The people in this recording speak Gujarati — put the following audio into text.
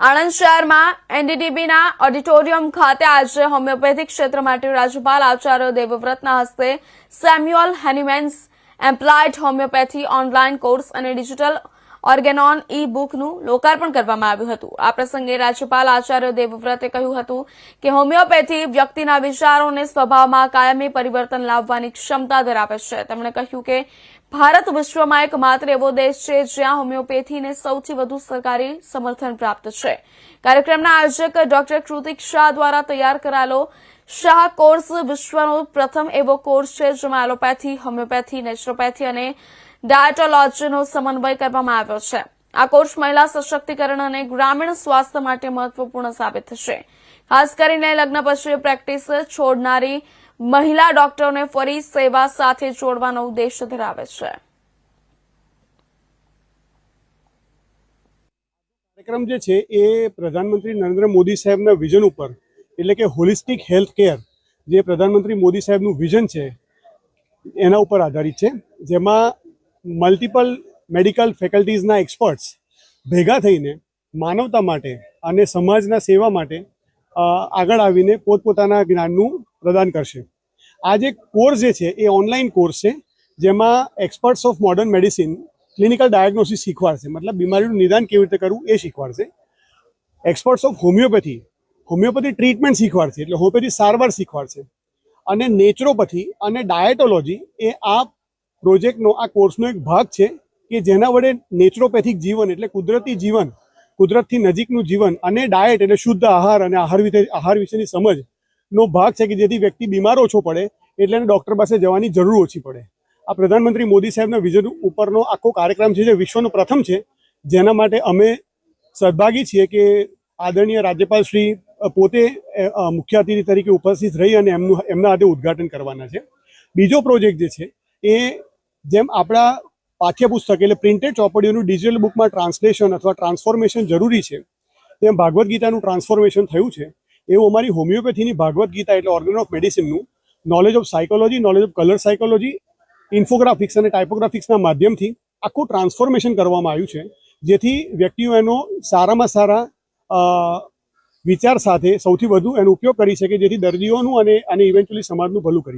આણંદ શહેરમાં એનડીડીબીના ઓડિટોરિયમ ખાતે આજે હોમિયોપેથિક ક્ષેત્ર માટે રાજ્યપાલ આચાર્ય દેવવ્રતના હસ્તે Samuel Hahnemann's employed homeopathy online course અને ડિજિટલ ઓર્ગેનોન ઈ બુકનું લોકાર્પણ કરવામાં આવ્યું હતું. આ પ્રસંગે રાજ્યપાલ આચાર્ય દેવવ્રતે કહ્યું હતું કે હોમિયોપેથી વ્યક્તિના વિચારોને સ્વભાવમાં કાયમી પરિવર્તન લાવવાની ક્ષમતા ધરાવે છે. તેમણે કહ્યું કે ભારત વિશ્વમાં એક માત્ર એવો દેશ છે જ્યાં હોમિયોપેથીને સૌથી વધુ સરકારી સમર્થન પ્રાપ્ત છે. કાર્યક્રમના આયોજક ડોક્ટર કૃતિક શાહ દ્વારા તૈયાર કરાયેલો શાહ કોર્સ વિશ્વનો પ્રથમ એવો કોર્સ છે જેમાં એલોપેથી, હોમિયોપેથી, નેચરોપેથી અને ડાયટોલોજીનો સમન્વય કરવામાં આવ્યો છે. આ કોર્સ મહિલા સશક્તિકરણ અને ગ્રામીણ સ્વાસ્થ્ય માટે મહત્વપૂર્ણ સાબિત થશે. ખાસ કરીને લગ્ન પછી પ્રેક્ટિસ છોડનારી મહિલા ડોક્ટરોને ફરી સેવા સાથે જોડવાનો ઉદ્દેશ ધરાવે છે. કાર્યક્રમ જે છે એ પ્રધાનમંત્રી નરેન્દ્ર મોદી સાહેબના વિઝન ઉપર એટલે કે હોલિસ્ટિક હેલ્થ કેર જે પ્રધાનમંત્રી મોદી સાહેબનું વિઝન છે, એના ઉપર આધારિત છે. જેમાં મલ્ટિપલ મેડિકલ ફેકલ્ટીઝના એક્સપર્ટ્સ ભેગા થઈને માનવતા માટે અને સમાજના સેવા માટે આગળ આવીને પોતપોતાના જ્ઞાનનું પ્રદાન કરશે. આ જે કોર્સ જે છે, એ ઓનલાઈન કોર્સ છે, જેમાં experts of modern medicine clinical diagnosis શીખવાડશે. મતલબ બીમારીનું નિદાન કેવી રીતે કરવું એ શીખવાડશે. Experts of homeopathy homeopathy treatment શીખવાડશે, એટલે હોમિયોપેથી સારવાર શીખવાડશે. અને નેચરોપથી અને ડાયટોલોજી એ આ પ્રોજેક્ટનો, આ કોર્સનો એક ભાગ છે કે જેના વડે નેચરોપેથિક જીવન એટલે કુદરતી જીવન, કુદરતથી નજીકનું જીવન અને ડાયટ એટલે શુદ્ધ આહાર અને આહાર વિશે, આહાર વિશેની સમજનો ભાગ છે કે જેથી વ્યક્તિ બીમાર ઓછો પડે એટલે એને ડૉક્ટર પાસે જવાની જરૂર ઓછી પડે. આ પ્રધાનમંત્રી મોદી સાહેબના વિઝન ઉપરનો આખો કાર્યક્રમ છે જે વિશ્વનો પ્રથમ છે, જેના માટે અમે સદભાગી છીએ કે આદરણીય રાજ્યપાલ શ્રી પોતે મુખ્ય અતિથિ તરીકે ઉપસ્થિત રહી અને એમનું, એમના હાથે ઉદ્ઘાટન કરવાના છે. બીજો પ્રોજેક્ટ જે છે, એ જેમ આપણા પાઠ્યપુસ્તક એટલે પ્રિન્ટેડ ચોપડીઓનું ડિજિટલ બુકમાં ટ્રાન્સલેશન અથવા ટ્રાન્સફોર્મેશન જરૂરી છે, તેમ ભાગવદ્ ગીતાનું ટ્રાન્સફોર્મેશન થયું છે, એવું અમારી હોમિયોપેથીની ભાગવદ્ ગીતા એટલે organ of મેડિસિનનું knowledge of psychology knowledge of colour psychology infographics અને ટાઇપોગ્રાફિક્સના માધ્યમથી આખું ટ્રાન્સફોર્મેશન કરવામાં આવ્યું છે, જેથી વ્યક્તિઓ એનો સારામાં સારા વિચાર સાથે સૌથી વધુ એનો ઉપયોગ કરી શકે જેથી દર્દીઓનું અને અને ઇવેન્ચ્યુઅલી સમાજનું ભલું કરી